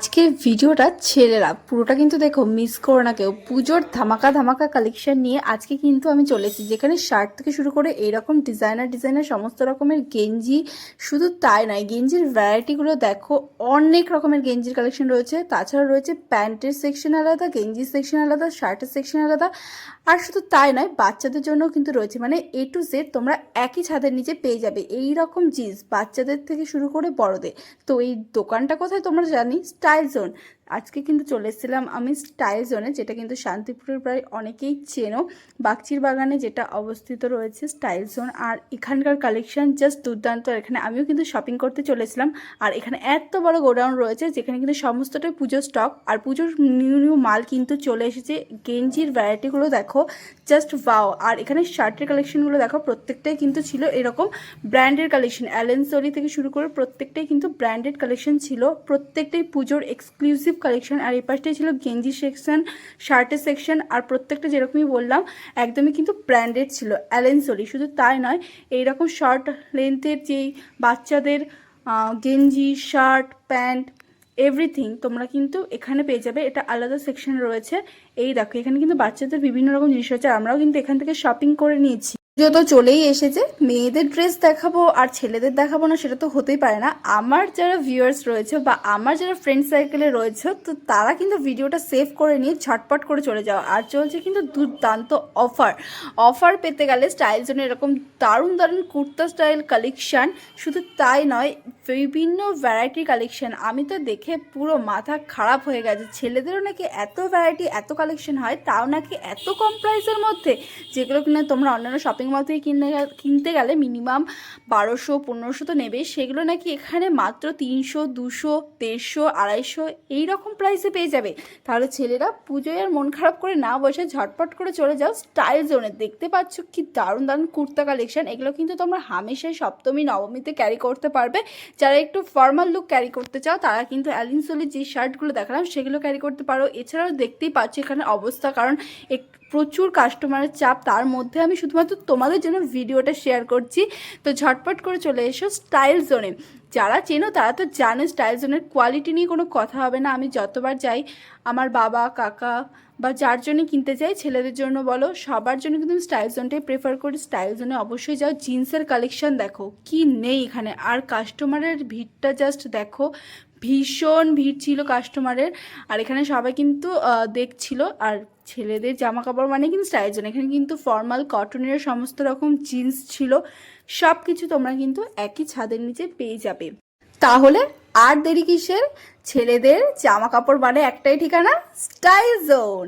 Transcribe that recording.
আজকের ভিডিওটা ছেলেরা পুরোটা কিন্তু দেখো মিস করো না কেউ। পুজোর ধামাকা ধামাকা কালেকশন নিয়ে আজকে কিন্তু আমি চলে এসেছি, যেখানে শার্ট থেকে শুরু করে এইরকম ডিজাইনার ডিজাইনার সমস্ত রকমের গেঞ্জি, শুধু তাই নয়, গেঞ্জির ভ্যারাইটিগুলো দেখো, অনেক রকমের গেঞ্জির কালেকশন রয়েছে। তাছাড়া রয়েছে প্যান্টের সেকশন আলাদা, গেঞ্জির সেকশন আলাদা শার্টের সেকশন আলাদা। আর শুধু তাই নয়, বাচ্চাদের জন্য কিন্তু রয়েছে। মানে এ টু জেড তোমরা একই ছাদের নিচে পেয়ে যাবে। এই রকম জিন্স বাচ্চাদের থেকে শুরু করে বড়দের। তো এই দোকানটা কোথায় তোমরা জানি? স্টাইল জোন আজকে কিন্তু চলে এসেছিলাম আমি স্টাইল জোনে, যেটা কিন্তু শান্তিপুরের প্রায় অনেকেই চেনো। বাগচির বাগানে যেটা অবস্থিত রয়েছে স্টাইল জোন, আর এখানকার কালেকশন জাস্ট দুর্দান্ত। এখানে আমিও কিন্তু শপিং করতে চলেছিলাম আর এখানে এত বড় গোডাউন রয়েছে, যেখানে কিন্তু সমস্তটাই পুজোর স্টক আর পুজোর নিউ নিউ মাল কিন্তু চলে এসেছে। গেঞ্জির ভ্যারাইটিগুলো দেখো জাস্ট ভাও আর এখানে শার্টের কালেকশনগুলো দেখো, প্রত্যেকটাই কিন্তু ছিল এরকম ব্র্যান্ডের কালেকশন অ্যালেন সরি থেকে শুরু করে প্রত্যেকটাই কিন্তু ব্র্যান্ডেড কালেকশন ছিল। প্রত্যেকটাই পুজোর এক্সক্লুসিভ কালেকশন আর এই পাশটাই ছিল গেঞ্জি সেকশন শার্টের সেকশন আর প্রত্যেকটা যেরকমই বললাম, একদমই কিন্তু ব্র্যান্ডেড ছিল অ্যালেনসোরি শুধু তাই নয়, এইরকম শর্ট লেন্থের যেই বাচ্চাদের গেঞ্জি শার্ট প্যান্ট এভরিথিং তোমরা কিন্তু এখানে পেয়ে যাবে। এটা আলাদা সেকশন রয়েছে। এই দেখো, এখানে কিন্তু বাচ্চাদের বিভিন্ন রকম জিনিস রয়েছে। আমরাও কিন্তু এখান থেকে শপিং করে নিয়েছি। পুজো তো চলেই এসেছে, মেয়েদের ড্রেস দেখাবো আর ছেলেদের দেখাবো না, সেটা তো হতেই পারে না। আমার যারা ভিউয়ার্স রয়েছে বা আমার যারা ফ্রেন্ড সার্কেলে রয়েছে, তো তারা কিন্তু ভিডিওটা সেভ করে নিয়ে ঝটপট করে চলে যাও। আর চলছে কিন্তু দুর্দান্ত অফার অফার পেতে গেলে স্টাইল জন্য এরকম দারুণ দারুণ কুর্তা স্টাইল কালেকশান শুধু তাই নয়, বিভিন্ন ভ্যারাইটি কালেকশান আমি তো দেখে পুরো মাথা খারাপ হয়ে গেছে। ছেলেদেরও নাকি এত ভ্যারাইটি এত কালেকশন হয়, তাও নাকি এত কম প্রাইসের মধ্যে, যেগুলো কিনা তোমরা অন্যান্য শপিং মল থেকে কিনে কিনতে গেলে মিনিমাম বারোশো, পনেরোশো তো নেবে সেগুলো নাকি এখানে মাত্র তিনশো, দুশো, দেড়শো, আড়াইশো এই রকম প্রাইসে পেয়ে যাবে। তাহলে ছেলেরা পুজোয় আর মন খারাপ করে না বসে ঝটপট করে চলে যাও স্টাইল জোনে দেখতে পাচ্ছ কি দারুণ দারুণ কুর্তা কালেকশন এগুলো কিন্তু তোমরা হামেশাই সপ্তমী, নবমীতে ক্যারি করতে পারবে। যারা একটু ফর্মাল লুক ক্যারি করতে চাও, তারা কিন্তু অ্যালিনসোলির যে শার্টগুলো দেখালাম, সেগুলো ক্যারি করতে পারো। এছাড়াও দেখতেই পাচ্ছ এখানে অবস্থা, কারণ এক প্রচুর কাস্টমারের চাপ, তার মধ্যে আমি শুধুমাত্র তোমাদের জন্য ভিডিওটা শেয়ার করছি। তো ঝটপট করে চলে এসো স্টাইল জোনে যারা চেনো তারা তো জানে স্টাইল জোনের কোয়ালিটি নিয়ে কোনো কথা হবে না। আমি যতবার যাই, আমার বাবা, কাকা বা যার জন্য কিনতে চাই ছেলেদের জন্য বলো, সবার জন্য কিন্তু আমি স্টাইল জোনটাই প্রেফার করি। স্টাইল জোনে অবশ্যই যাও জিন্সের কালেকশন দেখো, কি নেই এখানে? আর কাস্টমারের ভিড়টা জাস্ট দেখো ভীষণ ভিড় ছিল কাস্টমারের আর এখানে সবাই কিন্তু দেখছিল। আর ছেলেদের জামা কাপড় মানে কিন্তু স্টাইল এখানে কিন্তু ফর্মাল কটনের সমস্ত রকম জিন্স ছিল। সব কিছু তোমরা কিন্তু একই ছাদের নিচে পেয়ে যাবে। তাহলে আর দেরি কিসের? ছেলেদের জামা কাপড় মানে একটাই ঠিকানা স্টাইল জোন